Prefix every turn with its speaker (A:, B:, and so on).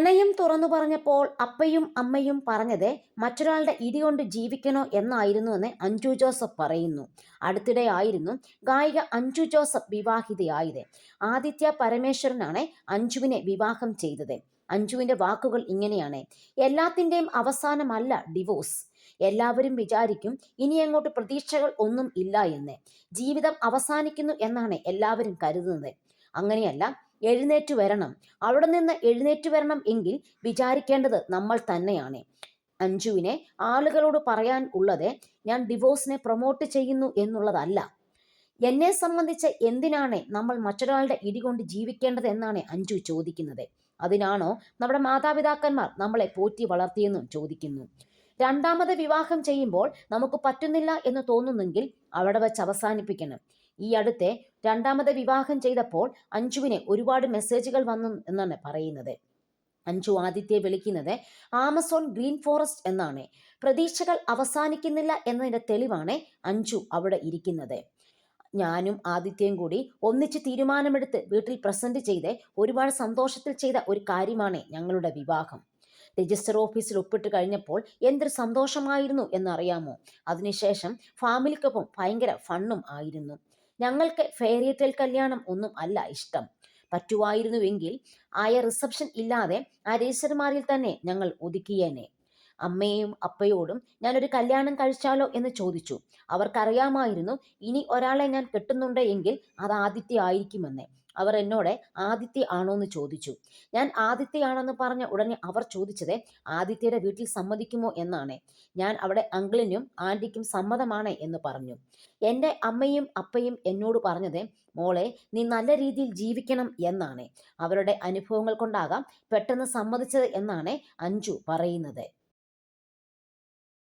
A: പ്രണയം തുറന്നു പറഞ്ഞപ്പോൾ അപ്പയും അമ്മയും പറഞ്ഞത് മറ്റൊരാളുടെ ഇടികൊണ്ട് ജീവിക്കണോ എന്നായിരുന്നു എന്ന് അഞ്ജു ജോസഫ് പറയുന്നു. അടുത്തിടെ ആയിരുന്നു ഗായിക അഞ്ജു ജോസഫ് വിവാഹിതയായത്. ആദിത്യ പരമേശ്വരനാണ് അഞ്ജുവിനെ വിവാഹം ചെയ്തത്. അഞ്ജുവിന്റെ വാക്കുകൾ ഇങ്ങനെയാണ്. എല്ലാത്തിന്റെയും അവസാനമല്ല ഡിവോഴ്സ്. എല്ലാവരും വിചാരിക്കും ഇനി അങ്ങോട്ട് പ്രതീക്ഷകൾ ഒന്നും ഇല്ല എന്ന്. ജീവിതം അവസാനിക്കുന്നു എന്നാണ് എല്ലാവരും കരുതുന്നത്. അങ്ങനെയല്ല എഴുന്നേറ്റ് വരണം. അവിടെ നിന്ന് എഴുന്നേറ്റ് വരണം എങ്കിൽ വിചാരിക്കേണ്ടത് നമ്മൾ തന്നെയാണ്. അഞ്ജുവിനെ ആളുകളോട് പറയാൻ ഉള്ളത് ഞാൻ ഡിവോഴ്സിനെ പ്രൊമോട്ട് ചെയ്യുന്നു എന്നുള്ളതല്ല. എന്നെ സംബന്ധിച്ച് എന്തിനാണ് നമ്മൾ മറ്റൊരാളുടെ ഇടികൊണ്ട് ജീവിക്കേണ്ടത് എന്നാണ് അഞ്ജു ചോദിക്കുന്നത്. അതിനാണോ നമ്മുടെ മാതാപിതാക്കന്മാർ നമ്മളെ പോറ്റി വളർത്തിയെന്നും ചോദിക്കുന്നു. രണ്ടാമത് വിവാഹം ചെയ്യുമ്പോൾ നമുക്ക് പറ്റുന്നില്ല എന്ന് തോന്നുന്നെങ്കിൽ അവിടെ വെച്ച് അവസാനിപ്പിക്കണം. ഈ അടുത്തെ രണ്ടാമത് വിവാഹം ചെയ്തപ്പോൾ അഞ്ജുവിന് ഒരുപാട് മെസ്സേജുകൾ വന്നു എന്നാണ് പറയുന്നത്. അഞ്ജു ആദിത്യെ വിളിക്കുന്നത് ആമസോൺ ഗ്രീൻ ഫോറസ്റ്റ് എന്നാണ്. പ്രതീക്ഷകൾ അവസാനിക്കുന്നില്ല എന്നതിന്റെ തെളിവാണ് അഞ്ജു അവിടെ ഇരിക്കുന്നത്. ഞാനും ആദിത്യയും കൂടി ഒന്നിച്ച് തീരുമാനമെടുത്ത് വീട്ടിൽ പ്രസന്റ് ചെയ്ത് ഒരുപാട് സന്തോഷത്തിൽ ചെയ്ത ഒരു കാര്യമാണ് ഞങ്ങളുടെ വിവാഹം. രജിസ്റ്റർ ഓഫീസിൽ ഒപ്പിട്ട് കഴിഞ്ഞപ്പോൾ എന്തൊരു സന്തോഷമായിരുന്നു എന്നറിയാമോ? അതിനുശേഷം ഫാമിലിക്കൊപ്പം ഭയങ്കര ഫണ്ണും ആയിരുന്നു. ഞങ്ങൾക്ക് ഫെയറി ടെയിൽ കല്യാണം ഒന്നും അല്ല ഇഷ്ടം. പറ്റുമായിരുന്നുവെങ്കിൽ ആയ റിസപ്ഷൻ ഇല്ലാതെ ആ രജിസ്റ്റർമാരിൽ തന്നെ ഞങ്ങൾ ഒതുക്കിയേനെ. അമ്മയും അപ്പയോടും ഞാനൊരു കല്യാണം കഴിച്ചാലോ എന്ന് ചോദിച്ചു. അവർക്കറിയാമായിരുന്നു ഇനി ഒരാളെ ഞാൻ കെട്ടുന്നുണ്ട് എങ്കിൽ അത് ആദിത്യ ആയിരിക്കുമെന്ന്. അവർ എന്നോട് ആദിത്യ ആണോ എന്ന് ചോദിച്ചു. ഞാൻ ആദിത്യയാണെന്ന് പറഞ്ഞ ഉടനെ അവർ ചോദിച്ചത് ആദിത്യയുടെ വീട്ടിൽ സമ്മതിക്കുമോ എന്നാണ്. ഞാൻ അവിടെ അങ്കിളിനും ആന്റിക്കും സമ്മതമാണ് എന്ന് പറഞ്ഞു. എന്റെ അമ്മയും അപ്പയും എന്നോട് പറഞ്ഞത് മോളെ നീ നല്ല രീതിയിൽ ജീവിക്കണം എന്നാണ്. അവരുടെ അനുഭവങ്ങൾ കൊണ്ടാകാം പെട്ടെന്ന് സമ്മതിച്ചത് എന്നാണ് അഞ്ജു പറയുന്നത്.